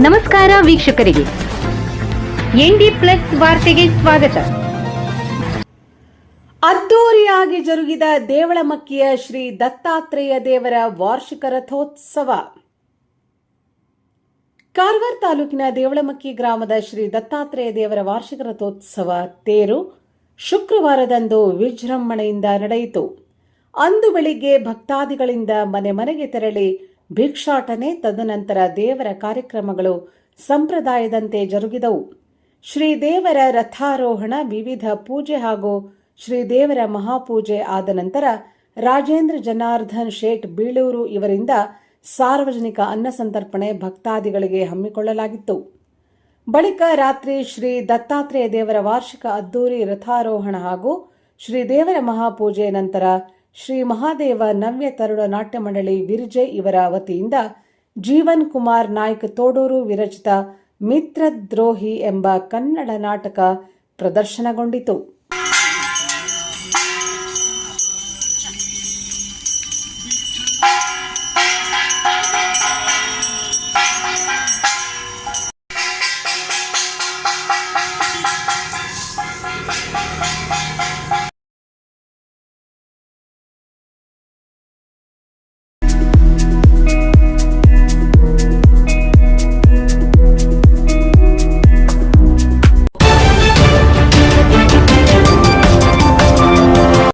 ನಮಸ್ಕಾರ ವೀಕ್ಷಕರಿಗೆ. ND plus ವಾರ್ತೆಗೆ ಸ್ವಾಗತ. ಅದ್ದೂರಿಯಾಗಿ ಜರುಗಿದ ದೇವಳಮಕ್ಕಿಯ ಶ್ರೀ ದತ್ತಾತ್ರೇಯ ದೇವರ ವಾರ್ಷಿಕ ರಥೋತ್ಸವ. ಕಾರವಾರ ತಾಲೂಕಿನ ದೇವಳಮಕ್ಕಿ ಗ್ರಾಮದ ಶ್ರೀ ದತ್ತಾತ್ರೇಯ ದೇವರ ವಾರ್ಷಿಕ ರಥೋತ್ಸವ ತೇರು ಶುಕ್ರವಾರದಂದು ವಿಜೃಂಭಣೆಯಿಂದ ನಡೆಯಿತು. ಅಂದು ಬೆಳಿಗ್ಗೆ ಭಕ್ತಾದಿಗಳಿಂದ ಮನೆ ಮನೆಗೆ ತೆರಳಿ ಭಿಕ್ಷಾಟನೆ ತದನಂತರ ದೇವರ ಕಾರ್ಯಕ್ರಮಗಳು ಸಂಪ್ರದಾಯದಂತೆ ಜರುಗಿದವು. ಶ್ರೀದೇವರ ರಥಾರೋಹಣ ವಿವಿಧ ಪೂಜೆ ಹಾಗೂ ಶ್ರೀದೇವರ ಮಹಾಪೂಜೆ ಆದ ನಂತರ ರಾಜೇಂದ್ರ ಜನಾರ್ದನ್ ಶೇಟ್ ಬೀಳೂರು ಇವರಿಂದ ಸಾರ್ವಜನಿಕ ಅನ್ನ ಸಂತರ್ಪಣೆ ಭಕ್ತಾದಿಗಳಿಗೆ ಹಮ್ಮಿಕೊಳ್ಳಲಾಗಿತ್ತು. ಬಳಿಕ ರಾತ್ರಿ ಶ್ರೀ ದತ್ತಾತ್ರೇಯ ದೇವರ ವಾರ್ಷಿಕ ಅದ್ದೂರಿ ರಥಾರೋಹಣ ಹಾಗೂ ಶ್ರೀದೇವರ ಮಹಾಪೂಜೆ ನಂತರ ಶ್ರೀ ಮಹಾದೇವ ನವ್ಯ ತರುಣ ನಾಟ್ಯ ಮಂಡಳಿ ವಿರ್ಜೆ ಇವರ ವತಿಯಿಂದ ಜೀವನ್ ಕುಮಾರ್ ನಾಯ್ಕ್ ತೋಡೂರು ವಿರಚಿತ ಮಿತ್ರದ್ರೋಹಿ ಎಂಬ ಕನ್ನಡ ನಾಟಕ ಪ್ರದರ್ಶನಗೊಂಡಿತು Bye.